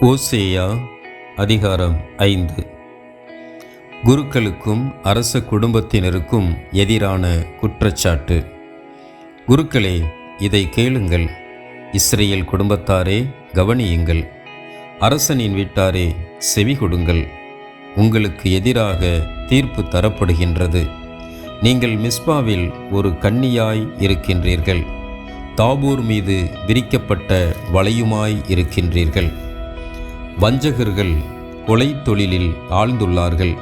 ஓசேயா அதிகாரம் ஐந்து. குருக்களுக்கும் அரச குடும்பத்தினருக்கும் எதிரான குற்றச்சாட்டு. குருக்களே இதை கேளுங்கள். இஸ்ரேல் குடும்பத்தாரே கவனியுங்கள். அரசனின் வீட்டாரே செவி கொடுங்கள். உங்களுக்கு எதிராக தீர்ப்பு தரப்படுகின்றது. நீங்கள் மிஸ்பாவில் ஒரு கன்னியாய் இருக்கின்றீர்கள். தாபூர் மீது விரிக்கப்பட்ட வளையுமாய் இருக்கின்றீர்கள். வஞ்சகர்கள் கொலை தொழிலில் ஆழ்ந்துள்ளார்கள்.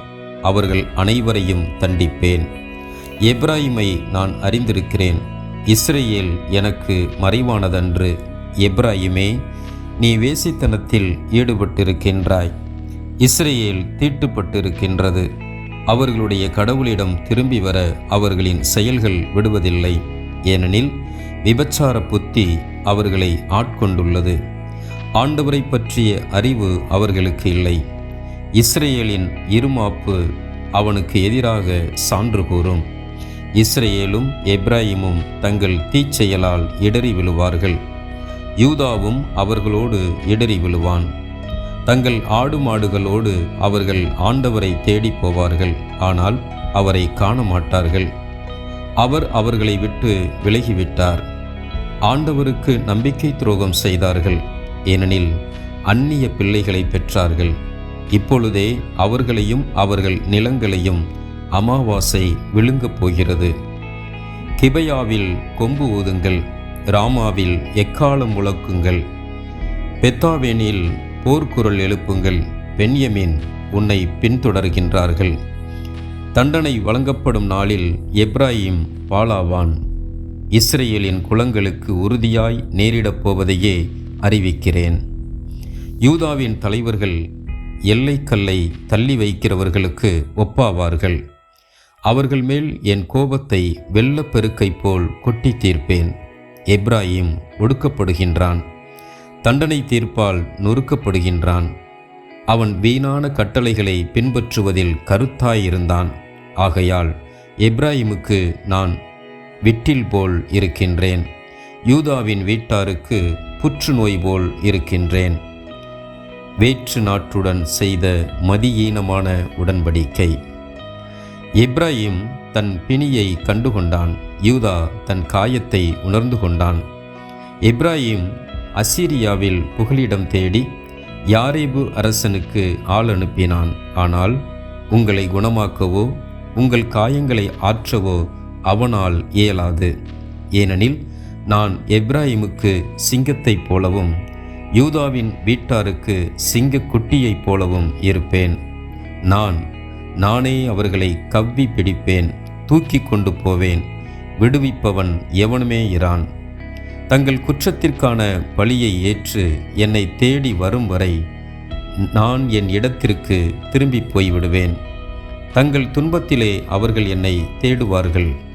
அவர்கள் அனைவரையும் தண்டிப்பேன். எப்ராஹிமை நான் அறிந்திருக்கிறேன். இஸ்ரேல் எனக்கு மறைவானதன்று. எப்ராஹிமே நீ வேசித்தனத்தில் ஈடுபட்டிருக்கின்றாய். இஸ்ரேல் தீட்டுப்பட்டிருக்கின்றது. அவர்களுடைய கடவுளிடம் திரும்பி வர அவர்களின் செயல்கள் விடுவதில்லை. ஏனெனில் விபச்சார புத்தி அவர்களை ஆட்கொண்டுள்ளது. ஆண்டவரை பற்றிய அறிவு அவர்களுக்கு இல்லை. இஸ்ரேலின் இருமாப்பு அவனுக்கு எதிராக சான்று கூறும். இஸ்ரேலும் எப்ராஹிமும் தங்கள் தீச்செயலால் இடறி விழுவார்கள். யூதாவும் அவர்களோடு இடறி விழுவான். தங்கள் ஆடு மாடுகளோடு அவர்கள் ஆண்டவரை தேடிப் போவார்கள் ஆனால் அவரை காண மாட்டார்கள் அவர் அவர்களை விட்டு விலகிவிட்டார். ஆண்டவருக்கு நம்பிக்கை துரோகம் செய்தார்கள். ஏனெனில் அந்நிய பிள்ளைகளை பெற்றார்கள். இப்பொழுதே அவர்களையும் அவர்கள் நிலங்களையும் அமாவாசை விழுங்கப் போகிறது. கிபையாவில் கொம்பு ஊதுங்கள் ராமாவில் எக்காலம் முழக்குங்கள். பெத்தாவேனில் போர்க்குரல் எழுப்புங்கள் பென்யமின் உன்னை பின்தொடர்கின்றார்கள். தண்டனை வழங்கப்படும் நாளில் எப்ராஹிம் பாலாவான். இஸ்ரேலின் குலங்களுக்கு உறுதியாய் நேரிடப் போவதையே அறிவிக்கிறேன். யூதாவின் தலைவர்கள் எல்லைக்கல்லை தள்ளி வைக்கிறவர்களுக்கு ஒப்பாவார்கள். அவர்கள் மேல் என் கோபத்தை வெள்ளப்பெருக்கை போல் கொட்டி தீர்ப்பேன். எப்ராஹிம் ஒடுக்கப்படுகின்றான். தண்டனை தீர்ப்பால் நொறுக்கப்படுகின்றான். அவன் வீணான கட்டளைகளை பின்பற்றுவதில் கருத்தாயிருந்தான். ஆகையால் எப்ராஹிமுக்கு நான் விட்டில் போல் இருக்கின்றேன். யூதாவின் வீட்டாருக்கு புற்றுநோய் போல் இருக்கின்றேன். வேற்று நாட்டுடன் செய்த மதியீனமான உடன்படிக்கை. இப்ராஹிம் தன் பிணியை கண்டுகொண்டான். யூதா தன் காயத்தை உணர்ந்து கொண்டான். இப்ராஹிம் அசீரியாவில் புகலிடம் தேடி யாரேபு அரசனுக்கு ஆள் அனுப்பினான். ஆனால் உங்களை குணமாக்கவோ உங்கள் காயங்களை ஆற்றவோ அவனால் இயலாது. ஏனெனில் நான் எப்ராஹிமுக்கு சிங்கத்தைப் போலவும் யூதாவின் வீட்டாருக்கு சிங்க குட்டியைப் போலவும் இருப்பேன். நான் நானே அவர்களை கவ்வி பிடிப்பேன் தூக்கி கொண்டு போவேன் விடுவிப்பவன் எவனுமே இரான். தங்கள் குற்றத்திற்கான பழியை ஏற்று என்னை தேடி வரும் வரை நான் என் இடத்திற்கு திரும்பி போய்விடுவேன். தங்கள் துன்பத்திலே அவர்கள் என்னை தேடுவார்கள்.